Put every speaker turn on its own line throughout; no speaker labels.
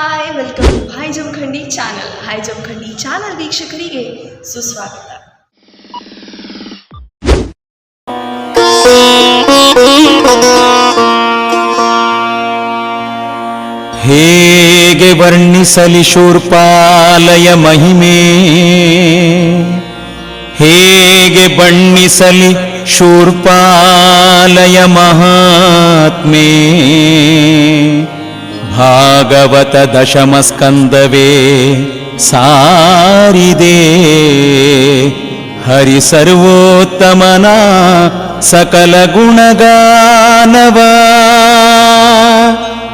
hi welcome hi Jamkhandi channel hi Jamkhandi channel ವೀಕ್ಷಕರಿಗೆ ಸುಸ್ವಾಗತ
ಹೇಗೆ ವರ್ಣಿಸಲಿ ಶೂರ್ಪಾಲಯ ಮಹಿಮೆ ಹೇಗೆ ಬಣ್ಣಿಸಲಿ ಶೂರ್ಪಾಲಯ ಮಹಾತ್ಮೆ ಭಾಗವತ ದಶಮಸ್ಕಂದವೇ ಸಾರಿದೆ. ಹರಿ ಸರ್ವೋತ್ತಮನ ಸಕಲ ಗುಣಗಾನವ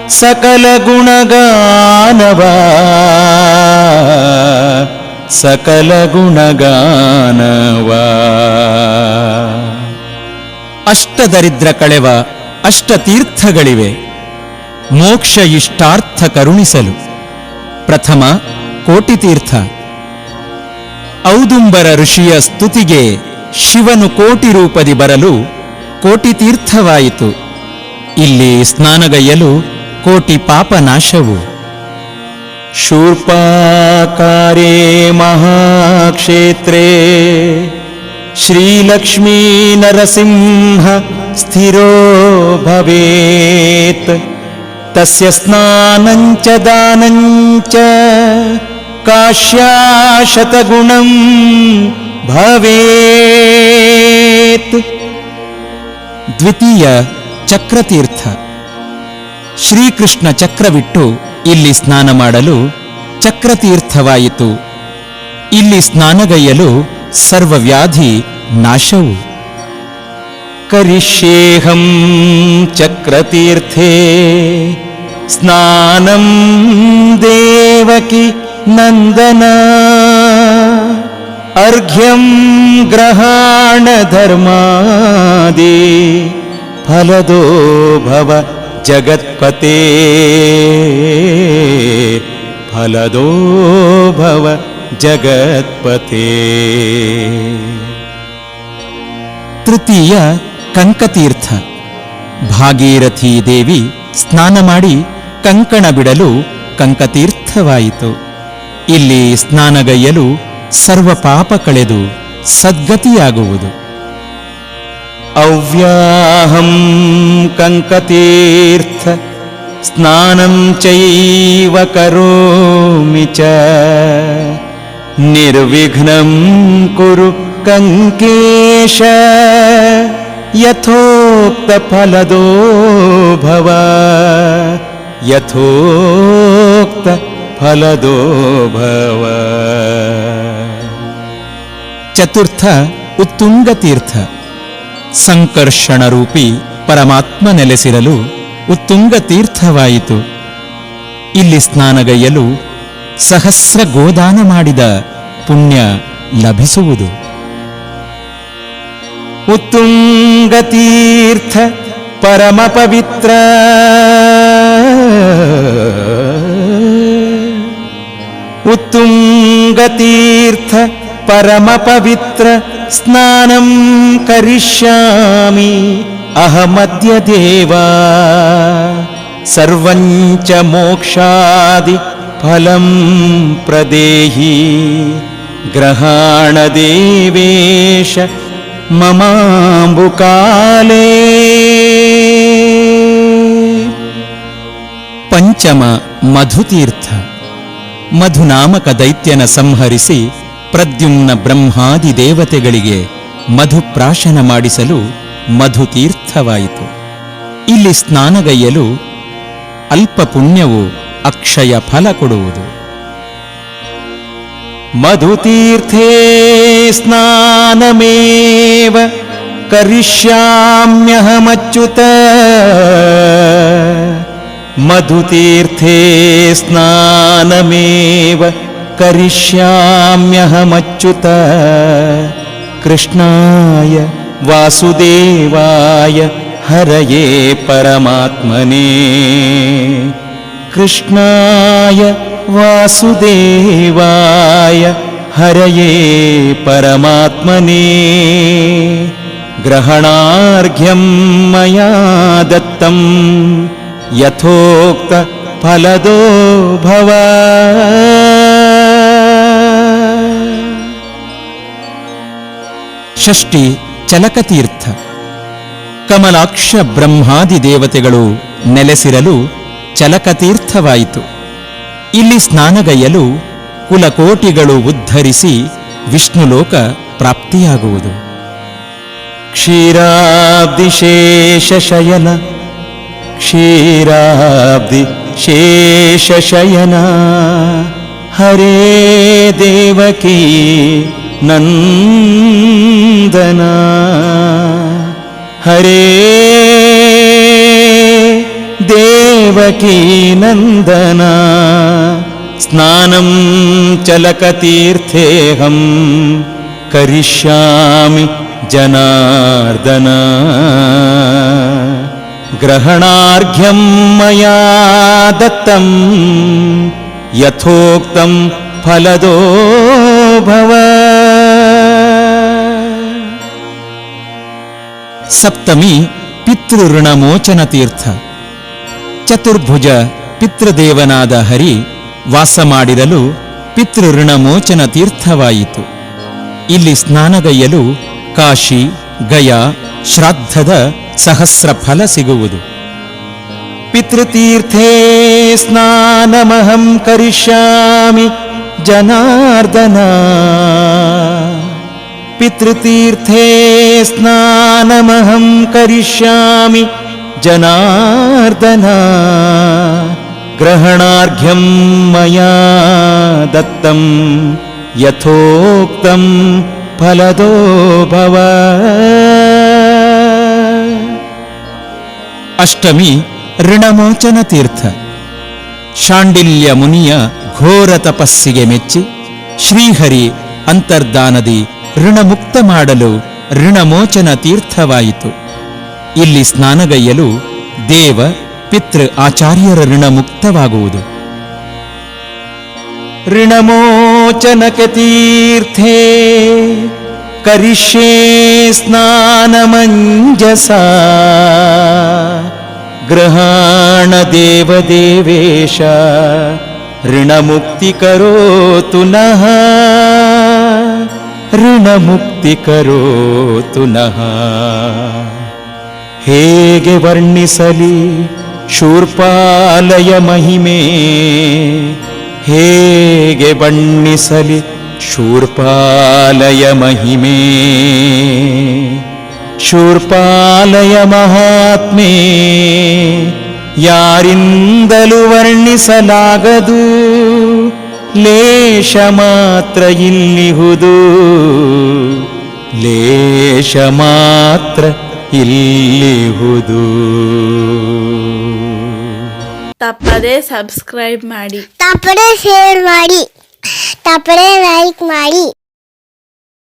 ಸಕಲ ಗುಣಗಾನವ ಸಕಲ ಗುಣಗಾನವ. ಅಷ್ಟದರಿದ್ರ ಕಳೆವ ಅಷ್ಟತೀರ್ಥಗಳಿವೆ. ಮೋಕ್ಷ ಇಷ್ಟಾರ್ಥ ಕರುಣಿಸಲು ಪ್ರಥಮ ಕೋಟಿತೀರ್ಥ. ಔದುಂಬರ ಋಷಿಯ ಸ್ತುತಿಗೆ ಶಿವನು ಕೋಟಿ ರೂಪದಿ ಬರಲು ಕೋಟಿತೀರ್ಥವಾಯಿತು. ಇಲ್ಲಿ ಸ್ನಾನಗೈಯಲು ಕೋಟಿ ಪಾಪನಾಶವು. ಶೂರ್ಪಾಕಾರೇ ಮಹಾಕ್ಷೇತ್ರೇ. ಶ್ರೀಲಕ್ಷ್ಮೀ ನರಸಿಂಹ ಸ್ಥಿರೋ ಭವೇತ್. ತಸ್ಯ ಸ್ನಾನಂಚ ದಾನಂಚ ಕಾಶ್ಯಾಶತಗುಣಂ ಭವೇತ್ ದ್ವಿತೀಯ ಚಕ್ರತೀರ್ಥ ಶ್ರೀಕೃಷ್ಣ ಚಕ್ರವಿಟ್ಟು ಇಲ್ಲಿ ಸ್ನಾನ ಮಾಡಲು ಚಕ್ರತೀರ್ಥವಾಯಿತು. ಇಲ್ಲಿ ಸ್ನಾನಗೈಯಲು ಸರ್ವವ್ಯಾಧಿ ನಾಶವು. ಕರಿಷ್ಯೇಹಂ ಚಕ್ರತೀರ್ಥೇ ದೇವಕಿ ನಂದನ. ಅರ್ಘ್ಯಂ ಗ್ರಹಾಣ ಧರ್ಮಾದಿ ಫಲದೋ ಭವ ಜಗತ್ಪತೆ. ಫಲದೋ ಭವ ಜಗತ್ಪತೆ. ತೃತೀಯ ಕಂಕತೀರ್ಥ. ಭಾಗೀರಥಿ ದೇವಿ ಸ್ನಾನ ಮಾಡಿ ಕಂಕಣ ಬಿಡಲು ಕಂಕತೀರ್ಥವಾಯಿತು. ಇಲ್ಲಿ ಸ್ನಾನಗೈಯಲು ಸರ್ವ ಪಾಪ ಕಳೆದು ಸದ್ಗತಿಯಾಗುವುದು. ಅವ್ಯಾಹಂ ಕಂಕತೀರ್ಥ ಸ್ನಾನಂ ಚೈವ ಕರೋಮಿ ಚ. ನಿರ್ವಿಘ್ನಂ ಕುರು ಕಂಕೇಶ. ಯಥೋಕ್ತ ಫಲದೋ ಭವ. ಯಥೋಕ್ತ ಫಲದೋಭವ ಚತುರ್ಥ ಉತ್ತುಂಗ ತೀರ್ಥ. ಸಂಕರ್ಷಣ ರೂಪಿ ಪರಮಾತ್ಮ ನೆಲೆಸಿರಲು ಉತ್ತುಂಗ ತೀರ್ಥವಾಯಿತು. ಇಲ್ಲಿ ಸ್ನಾನಗೈಯಲು ಸಹಸ್ರ ಗೋದಾನ ಮಾಡಿದ ಪುಣ್ಯ ಲಭಿಸುವುದು. ಉತ್ತುಂಗ ತೀರ್ಥ ಪರಮ ಪವಿತ್ರ. उत्तुङ्गतीर्थ परमपवित्र स्नानं करिष्यामि अहमद्य देवा। सर्वञ्च मोक्षादि फलं प्रदेहि। ग्रहाणदेवेश ममाम्बुकाले ಪಂಚಮ ಮಧುತೀರ್ಥ. ಮಧುನಾಮಕ ದೈತ್ಯನ ಸಂಹರಿಸಿ ಪ್ರದ್ಯುಮ್ನ ಬ್ರಹ್ಮಾದಿ ದೇವತೆಗಳಿಗೆ ಮಧುಪ್ರಾಶನ ಮಾಡಿಸಲು ಮಧುತೀರ್ಥವಾಯಿತು. ಇಲ್ಲಿ ಸ್ನಾನಗೈಯಲು ಅಲ್ಪ ಪುಣ್ಯವು ಅಕ್ಷಯ ಫಲ ಕೊಡುವುದು. ಮಧುತೀರ್ಥೇ ಸ್ನಾನಮೇವ ಕರಿಷ್ಯಾಮ್ಯಹಮಚ್ಯುತ मधुतीर्थे स्नानमेव करिष्याम्यहमच्युत। कृष्णाय वासुदेवाय हरये परमात्मने। कृष्णाय वासुदेवाय हरये परमात्मने। ग्रहणार्घ्यं मया दत्तम्। ಯಥೋಕ್ತ ಫಲದೋ ಭವ. ಷಷ್ಠಿ ಚಲಕತೀರ್ಥ ಕಮಲಾಕ್ಷ ಬ್ರಹ್ಮಾದಿ ದೇವತೆಗಳು ನೆಲೆಸಿರಲು ಚಲಕತೀರ್ಥವಾಯಿತು ಇಲ್ಲಿ ಸ್ನಾನಗೈಯಲು ಕುಲಕೋಟಿಗಳು ಉದ್ಧರಿಸಿ ವಿಷ್ಣುಲೋಕ ಪ್ರಾಪ್ತಿಯಾಗುವುದು. ದಿಶೇಷ ಶೇಷಶಯನ क्षीराब्दि शेषशयना। हरे देवकी नन्दना। हरे देवकी नन्दना। स्नानं चलकतीर्थेऽहं करिष्यामि जनार्दना। ಗ್ರಹಣಾರ್ಘ್ಯಂ ಮಯಾ ದತ್ತಂ ಯಥೋಕ್ತಂ ಫಲದೋ ಭವ ಸಪ್ತಮಿ ಪಿತೃಋಣಮೋಚನ ತೀರ್ಥ ಚತುರ್ಭುಜ ಪಿತೃದೇವನಾದ ಹರಿ ವಾಸ ಮಾಡಿರಲು ಪಿತೃಋಣಮೋಚನ ತೀರ್ಥವಾಯಿತು ಇಲ್ಲಿ ಸ್ನಾನಗೈಯಲು ಕಾಶಿ ಗಯಾ ಶ್ರಾದ್ದದ ಸಹಸ್ರ ಫಲ ಸಿಗುವುದು ಪಿತೃತೀರ್ಥೇ ಸ್ನಾನಮಹಂ ಕರಿಷ್ಯಾಮಿ ಜನಾರ್ದನ ಪಿತೃತೀರ್ಥೇ ಸ್ನಾನಮಹಂ ಕರಿಷ್ಯಾಮಿ ಜನಾರ್ದನ ಗ್ರಹಣಾರ್ಘ್ಯಂ ಮಯಾ ದತ್ತಂ ಯಥೋಕ್ತಂ ಫಲದೋ ಭವ ಅಷ್ಟಮಿ ಋಣಮೋಚನ ತೀರ್ಥ. ಶಾಂಡಿಲ್ಯ ಮುನಿಯ ಘೋರ ತಪಸ್ಸಿಗೆ ಮೆಚ್ಚಿ ಶ್ರೀಹರಿ ಅಂತರ್ದಾನದಿ ಋಣಮುಕ್ತ ಮಾಡಲು ಋಣಮೋಚನ ತೀರ್ಥವಾಯಿತು. ಇಲ್ಲಿ ಸ್ನಾನಗೈಯಲು ದೇವ ಪಿತೃ ಆಚಾರ್ಯರ ಋಣಮುಕ್ತವಾಗುವುದು. ಋಣಮೋಚನಕ ತೀರ್ಥೇ ಕರಿಷ್ಯೇ ಸ್ನಾನಮಂಜಸ ಗೃಹಾಣ ದೇವದೇವೇಶ ಋಣಮುಕ್ತಿ ಕರೋತು ನಃ ಋಣಮುಕ್ತಿ ಕರೋತು ನಃ ಹೇಗೆ ವರ್ಣಿಸಲಿ ಶೂರ್ಪಾಲಯ ಮಹಿಮೆ ಹೇಗೆ ಬಣ್ಣಿಸಲಿ ಶೂರ್ಪಾಲಯ ಮಹಿಮೆ? ಶೂರ್ಪಾಲಯ ಮಹಾತ್ಮೆ ಯಾರಿಂದಲೂ ವರ್ಣಿಸಲಾಗದು? ಲೇಷ ಮಾತ್ರ ಇಲ್ಲಿಹುದು. ಲೇಷ ಮಾತ್ರ ಇಲ್ಲಿಹುದು.
ತಪ್ಪದೇ ಸಬ್ಸ್ಕ್ರೈಬ್ ಮಾಡಿ.
ತಪ್ಪದೆ ಶೇರ್ ಮಾಡಿ. ತಪ್ಪದೆ ಲೈಕ್ ಮಾಡಿ.